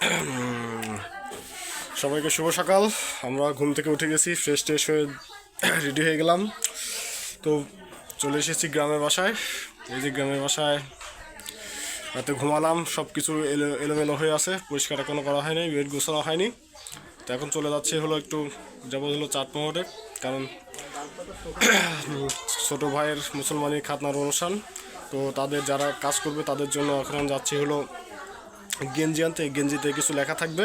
সবাইকে শুভ সকাল। আমরা ঘুম থেকে উঠে গেছি ফ্রেশ ট্রেশ হয়ে রেডি হয়ে গেলাম। তো চলে এসেছি গ্রামের বাসায়। এই যে গ্রামের বাসায় রাতে ঘুমালাম সব কিছু এলো, এলোমেলো হয়ে আছে, পরিষ্কার এখনও করা হয়নি বেড গোছানো হয়নি। তো এখন চলে যাচ্ছে হলো একটু, যাব হলো চাটমোহরে কারণ ছোটো ভাইয়ের মুসলমানি খাতনার অনুষ্ঠান। তো তাদের যারা কাজ করবে, তাদের জন্য এখন যাচ্ছি হলো গেঞ্জি আনতে গেঞ্জিতে কিছু লেখা থাকবে,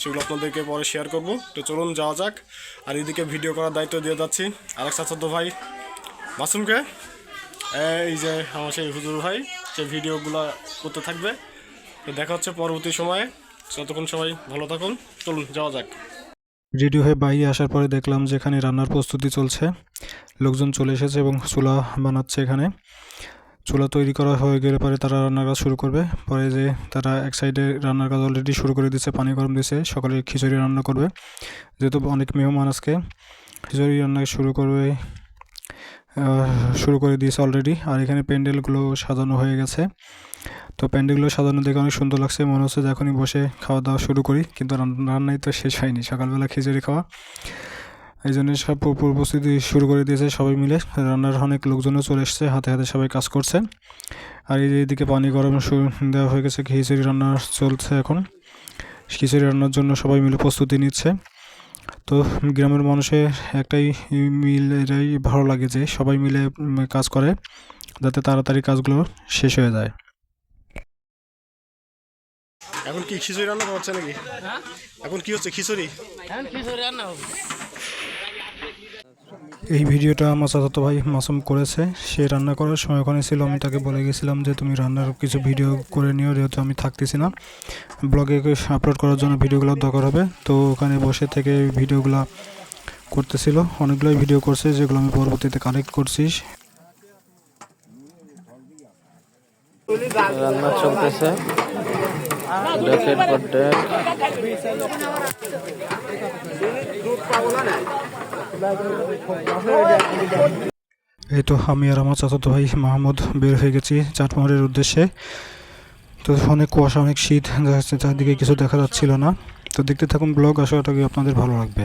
সেগুলো আপনাদেরকে পরে শেয়ার করব। তো চলুন, যাওয়া যাক। আর এদিকে ভিডিও করার দায়িত্ব দিয়ে যাচ্ছি। আরেক চাচাতো ভাই, মাসুমকে? এই যে আমার সেই হুজুর ভাই, সে ভিডিওগুলো করতে থাকবে। তো দেখা হচ্ছে পরবর্তী সময়ে। ততক্ষণ সবাই ভালো থাকুন। চলুন, যাওয়া যাক। রেডি হয়ে বাইরে আসার পরে দেখলাম যে এখানে রান্নার প্রস্তুতি চলছে, লোকজন চলে এসেছে এবং চুলা বানাচ্ছে এখানে। চুলা তৈরি করা হয়ে গেলে পরে তারা রান্নার কাজ শুরু করবে। পরে যে তারা এক সাইডে রান্নার কাজ অলরেডি শুরু করে দিচ্ছে পানি গরম দিচ্ছে সকালে খিচুড়ি রান্না করবে। যেহেতু অনেক মেহমান আজকে, খিচুড়ি রান্না শুরু করবে শুরু করে দিয়েছে অলরেডি আর এখানে প্যান্ডেলগুলো সাজানো হয়ে গেছে। তো প্যান্ডেলগুলো সাজানো দেখে অনেক সুন্দর লাগছে, মনে হচ্ছে যে এখনই বসে খাওয়া দাওয়া শুরু করি, কিন্তু রান- রান্নাই তো শেষ হয়নি, সকালবেলা খিচুড়ি খাওয়া। এই জন্য সব প্রস্তুতি শুরু করে দিয়েছে সবাই মিলে। রান্নার অনেক লোকজনও চলে এসছে হাতে হাতে সবাই কাজ করছে। আর এই যে এদিকে পানি গরম শুরু দেওয়া হয়ে গেছে খিচুড়ি রান্না চলছে এখন। খিচুড়ি রান্নার জন্য সবাই মিলে প্রস্তুতি নিচ্ছে। তো গ্রামের মানুষের একটাই মিল এটাই ভালো লাগে যে সবাই মিলে কাজ করে যাতে তাড়াতাড়ি কাজগুলো শেষ হয়ে যায়। এখন কি খিচুড়ি রান্না হচ্ছে নাকি? এখন কি হচ্ছে খিচুড়ি? এখন খিচুড়ি রান্না হবে। এই ভিডিওটা আমার চাচাতো ভাই মাসুম করেছে। সে রান্না করার সময় ওখানে ছিল, আমি তাকে বলে গেছিলাম যে, তুমি রান্নার কিছু ভিডিও করে নিও, যেহেতু আমি থাকতেছি না। ব্লগে আপলোড করার জন্য ভিডিওগুলো দরকার হবে। তো ওখানে বসে থেকে ভিডিওগুলো করতেছিল। অনেকগুলোই ভিডিও করছে, যেগুলো আমি পরবর্তীতে কালেক্ট করছি। রান্না চলতেছে। এই তো আমি আর আমার চাচাতো ভাই মাহমুদ বের হয়ে গেছি চাটমারের উদ্দেশ্যে। তো অনেক কুয়াশা, অনেক শীত যাচ্ছে চারদিকে কিছু দেখা যাচ্ছিল না। তো দেখতে থাকুন ব্লগ, আশা আপনাদের ভালো লাগবে।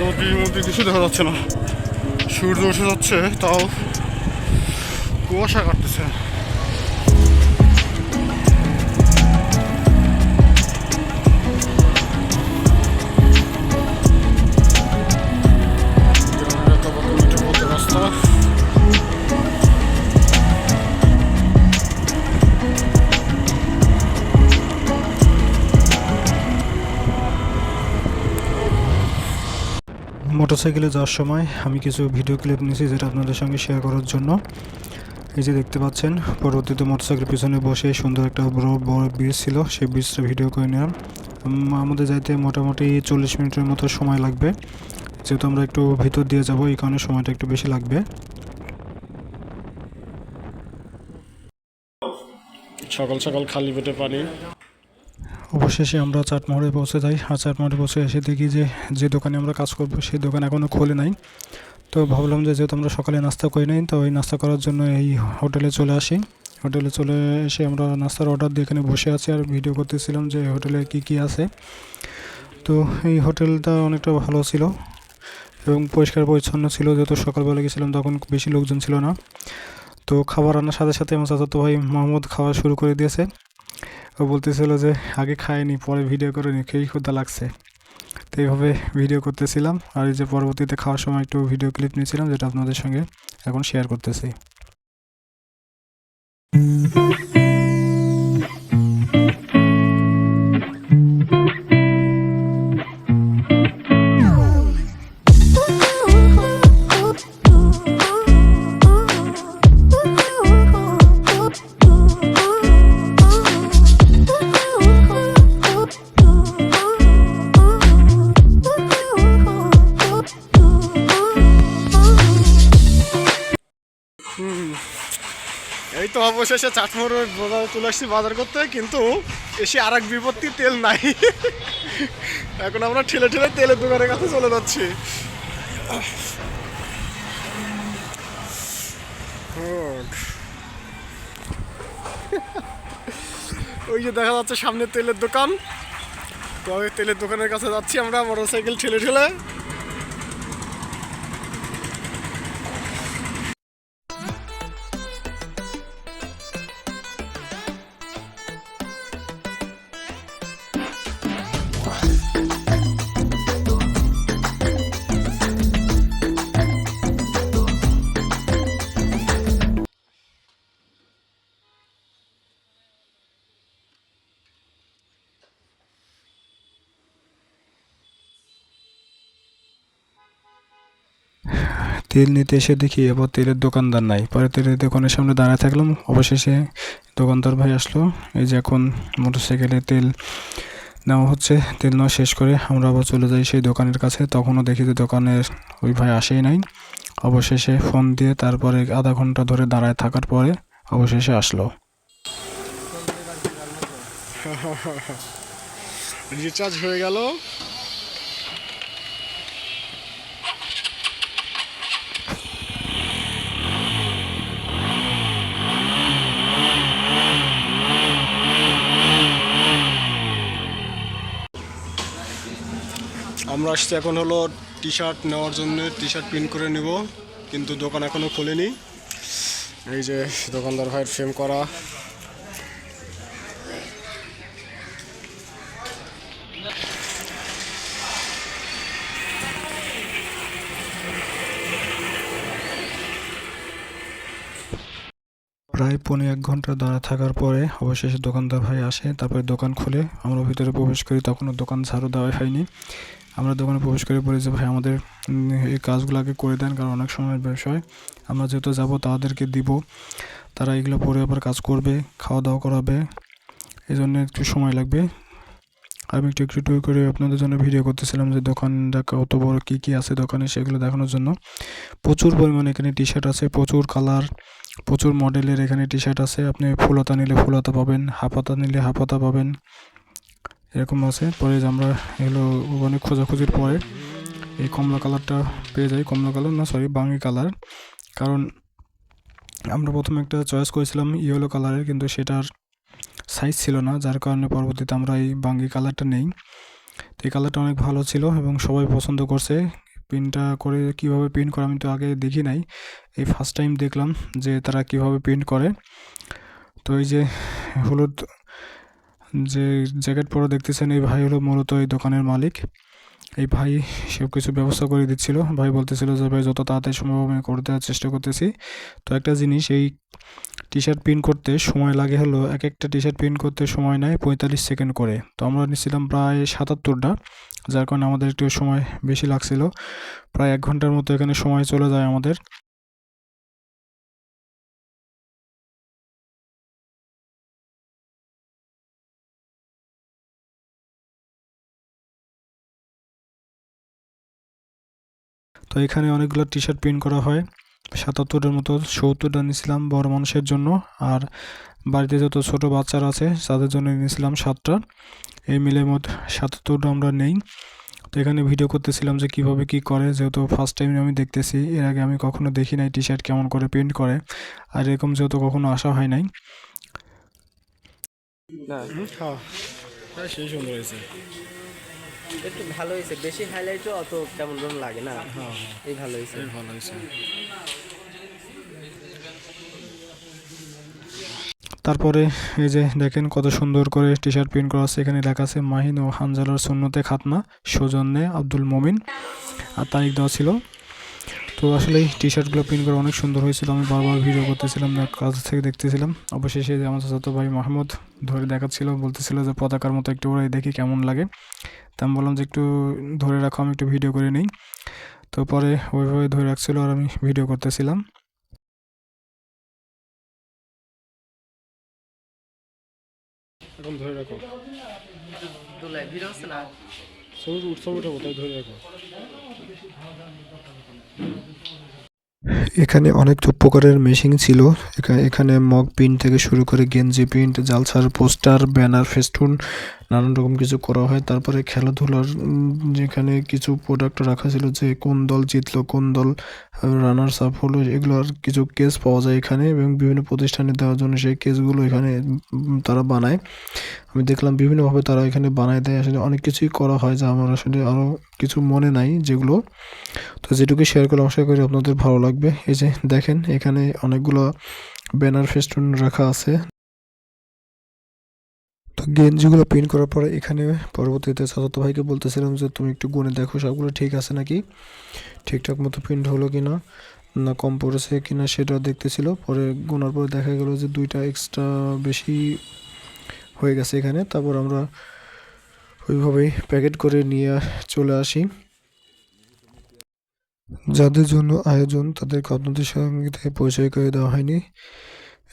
নদীর মধ্যে কিছু দেখা যাচ্ছে না। সূর্য উঠে যাচ্ছে তাও কুয়াশা কাটতেছে। মোটরসাইকেলে যাওয়ার সময় আমি কিছু ভিডিও ক্লিপ নিয়েছি যেটা আপনাদের সঙ্গে শেয়ার করার জন্য। এই যে দেখতে পাচ্ছেন, পরবর্তীতে মোটরসাইকেলের পিছনে বসে সুন্দর একটা বড় বড় ব্রিজ ছিল, সেই ব্রিজটা ভিডিও করে নিলাম। আমাদের যাইতে মোটামুটি চল্লিশ মিনিটের মতো সময় লাগবে। যেহেতু আমরা একটু ভিতর দিয়ে যাব, এই কারণে সময়টা একটু বেশি লাগবে। সকাল সকাল খালি পেটে পানি। অবশেষে আমরা চাটমোহরে পৌঁছে যাই। আর চাটমোহরে পৌঁছে এসে দেখি যে যে দোকানে আমরা কাজ করব সেই দোকান এখনও খোলে নাই। তো ভাবলাম যে, যেহেতু আমরা সকালে নাস্তা করি নাই, তো ওই নাস্তা করার জন্য এই হোটেলে চলে আসি। হোটেলে চলে এসে আমরা নাস্তার অর্ডার দিয়ে এখানে বসে আছি আর ভিডিও করতেছিলাম যে হোটেলে কি কি আছে। তো এই হোটেলটা অনেকটা ভালো ছিল এবং পরিষ্কার পরিচ্ছন্ন ছিল। যেহেতু সকালবেলা গেছিলাম, তখন বেশি লোকজন ছিল না। তো খাবার রান্নার সাথে সাথে আমার চাচাতো ভাই মোহাম্মদ খাওয়া শুরু করে দিয়েছে। ও বলতেছিল যে, আগে খায়নি পরে ভিডিও করে নি খেয়েই ক্ষুদা লাগছে। তো এইভাবে ভিডিও করতেছিলাম। আর এই যে পরবর্তীতে খাওয়ার সময় একটু ভিডিও ক্লিপ নিয়েছিলাম, যেটা আপনাদের সঙ্গে এখন শেয়ার করতেছি। অবশেষে চাটমোড়ের বাজারে চলে আসছি বাজার করতে, কিন্তু এসে আর এক বিপত্তি, তেল নাই। এখন আমরা ঠেলে ঠেলে তেলের দোকানের কাছে চলে যাচ্ছি. ওই যে দেখা যাচ্ছে সামনে তেলের দোকান। তো তেলের দোকানের কাছে যাচ্ছি আমরা মোটর সাইকেল ঠেলে ঠেলে। তেল নিতে এসে দেখি এবার তেলের দোকানদার নাই। পরে তেলের দোকানের সামনে দাঁড়ায় থাকলাম। অবশেষে দোকানদার ভাই আসলো। এই যে এখন মোটরসাইকেলে তেল নেওয়া হচ্ছে, তেল নেওয়া শেষ করে আমরা আবার চলে যাই সেই দোকানের কাছে। তখনও দেখি যে দোকানের ওই ভাই আসেই নাই। অবশেষে ফোন দিয়ে তারপরে আধা ঘণ্টা ধরে দাঁড়ায় থাকার পরে অবশেষে আসলো। রিচার্জ হয়ে গেল আমরা আসছি এখন হলো টি শার্ট নেওয়ার জন্য টি শার্ট প্রিন্ট করে নেব। কিন্তু দোকান এখনও খোলেনি। এই যে দোকানদার ভাইয়ের ফ্রেম করা। প্রায় পৌনে এক ঘণ্টা দাঁড়া থাকার পরে অবশেষে দোকানদার ভাই আসে, তারপরে দোকান খুলে। আমরা ভিতরে প্রবেশ করি, তখনও দোকান ঝাড়ু দেওয়া হয়নি। আমরা দোকানে প্রবেশ করে বলি যে, ভাই, আমাদের এই কাজগুলোকে করে দেন, কারণ অনেক সময় বিষয়। আমরা যেহেতু যাব, তাদেরকে দিব। তারা এগুলো পরে আবার কাজ করবে খাওয়া দাওয়া করাবে। এই জন্য একটু সময় লাগবে। আমি একটু একটু একটু করে আপনাদের জন্য ভিডিও করতেছিলাম যে, দোকানটা কত বড়, কী কী আছে দোকানে সেগুলো দেখানোর জন্য। প্রচুর পরিমাণে এখানে টি শার্ট আছে, প্রচুর কালার প্রচুর মডেলের এখানে টি শার্ট আছে। আপনি ফুলতা নিলে ফুলতা পাবেন, হাফাতা নিলে হাফাতা পাবেন। এরকম আছে। পরে আমরা এগুলো অনেক খোঁজাখুঁজির পরে এই কমলা কালারটা পেয়ে যাই। কমলা কালার না সরি বাঙ্গি কালার। কারণ আমরা প্রথমে একটা চয়েস করেছিলাম ইয়েলো কালারের, কিন্তু সেটার সাইজ ছিল না। যার কারণে পরবর্তীতে আমরা এই বাঙ্গি কালারটা নেই। তো এই কালারটা অনেক ভালো ছিল এবং সবাই পছন্দ করছে। প্রিন্টটা করে কীভাবে প্রিন্ট করে আমি তো আগে দেখি নাই। এই ফার্স্ট টাইম দেখলাম যে তারা কীভাবে প্রিন্ট করে। তো এই যে হলুদ যে জ্যাকেট পরে দেখতেছেন, এই ভাই হলো মূলত এই দোকানের মালিক। এই ভাই সব কিছু ব্যবস্থা করে দিচ্ছিল। ভাই বলতেছিল যে, ভাই, যত তাড়াতাড়ি সম্ভব আমি করে দেওয়ার চেষ্টা করতেছি। তো একটা জিনিস, এই টি শার্ট প্রিন্ট করতে সময় লাগে হলো, এক একটা টি শার্ট প্রিন্ট করতে সময় নেয় পঁয়তাল্লিশ সেকেন্ড করে। তো আমরা নিচ্ছিলাম প্রায় সাতাত্তরটা। যার কারণে আমাদের একটু সময় বেশি লাগছিল। প্রায় এক ঘণ্টার মতো এখানে সময় চলে যায় আমাদের। তো এখানে অনেকগুলো টি শার্ট প্রিন্ট করা হয়। সাতাত্তরের মতো সত্তরটা নিয়েছিলাম বড় মানুষের জন্য। আর বাড়িতে যত ছোট বাচ্চারা আছে তাদের জন্য নিয়েছিলাম সাতটা। এই মিলে মোট সাতাত্তরটা আমরা নেই। তো এখানে ভিডিও করতেছিলাম যে কীভাবে কি করে যেহেতু ফার্স্ট টাইম আমি দেখতেছি এর আগে আমি কখনো দেখি নাই টি শার্ট কেমন করে প্রিন্ট করে আর এরকম যেহেতু কখনো আসা হয় নাই। না হ্যাঁ হ্যাঁ হয়েছে। একটু ভালো হয়েছে। বেশি হাইলাইটও অত কেমন লাগে না। হ্যাঁ এই ভালো হয়েছে। হ্যাঁ ভালো হয়েছে। তারপরে এই যে দেখেন কত সুন্দর করে টি শার্ট প্রিন্ট করা আছে। এখানে লেখা আছে, মাহিন ও হানজালার সুন্নতে খাতনা সৌজন্যে আব্দুল মমিন। আর তারিখ দেওয়া ছিল। তো আসলে টি শার্টগুলো প্রিন্ট করা অনেক সুন্দর হয়েছিল। আমি বারবার ভিডিও করতেছিলাম কাজ থেকে দেখতেছিলাম। অবশেষে যে আমার চাচাতো ভাই মাহমুদ ধরে দেখাচ্ছিল, বলতেছিল যে পতাকার মতো একটু ওরাই দেখি কেমন লাগে। তা আমি বললাম যে একটু ধরে রাখো, আমি একটু ভিডিও করে নিই। তো পরে ওইভাবে ধরে রাখছিল আর আমি ভিডিও করতেছিলাম। এখন ধরে রাখো। দুলাই ভিড় হচ্ছে না? উঠাবো ধরে রাখো। এখানে অনেক প্রকারের মেশিন ছিল। এখা- এখানে মগ প্রিন্ট থেকে শুরু করে গেঞ্জি প্রিন্ট জালসার পোস্টার, ব্যানার, ফেস্টুন, নানান রকম কিছু করা হয়। তারপরে খেলাধুলার যেখানে কিছু প্রোডাক্ট রাখা ছিল যে কোন দল জিতলো, কোন দল রানার্স আপ হলো, এগুলোর কিছু কেস পাওয়া যায় এখানে এবং বিভিন্ন প্রতিষ্ঠানে দেওয়ার জন্য সেই কেসগুলো এখানে তারা বানায়। আমি দেখলাম বিভিন্নভাবে তারা এখানে বানায় দেয়। আসলে অনেক কিছুই করা হয় যা আমার আসলে আরও কিছু মনে নাই যেগুলো। তো যেটুকু শেয়ার করলাম, আশা করি আপনাদের ভালো লাগবে। এই যে দেখেন, এখানে অনেকগুলো ব্যানার ফেস্টুন রাখা আছে। তো গেঞ্জিগুলো প্রিন্ট করার পরে এখানে পরবর্তীতে চাচাতো ভাইকে বলতেছিলাম যে, তুমি একটু গুনে দেখো, সবগুলো ঠিক আছে নাকি? ঠিকঠাক মতো প্রিন্ট হলো কি না না কম পড়েছে কি না সেটা দেখতেছিল। পরে গোনার পরে দেখা গেল যে, দুইটা এক্সট্রা বেশি হয়ে গেছে এখানে। তারপর আমরা ওইভাবেই প্যাকেট করে নিয়ে চলে আসি। যাদের জন্য আয়োজন তাদেরকে আপনাদের সঙ্গে পরিচয় করে দেওয়া হয়নি।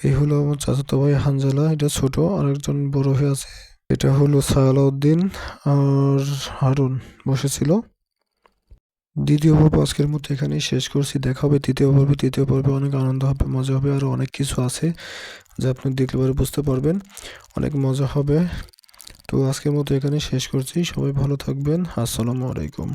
এই হলো আমার চাচাতো ভাই হানজালা, এটা ছোট আর একজন বড় হয়ে আছে। এটা হলো সালাউদ্দিন আর হারুন বসেছিল। দ্বিতীয় পর্ব আজকের মতো এখানেই শেষ করছি। দেখা হবে তৃতীয় পর্বে। তৃতীয় পর্বে অনেক আনন্দ হবে, মজা হবে আরও অনেক কিছু আছে যা আপনি দেখলে পরে বুঝতে পারবেন। অনেক মজা হবে। তো আজকের মতো এখানে শেষ করছি। সবাই ভালো থাকবেন। আসসালামু আলাইকুম।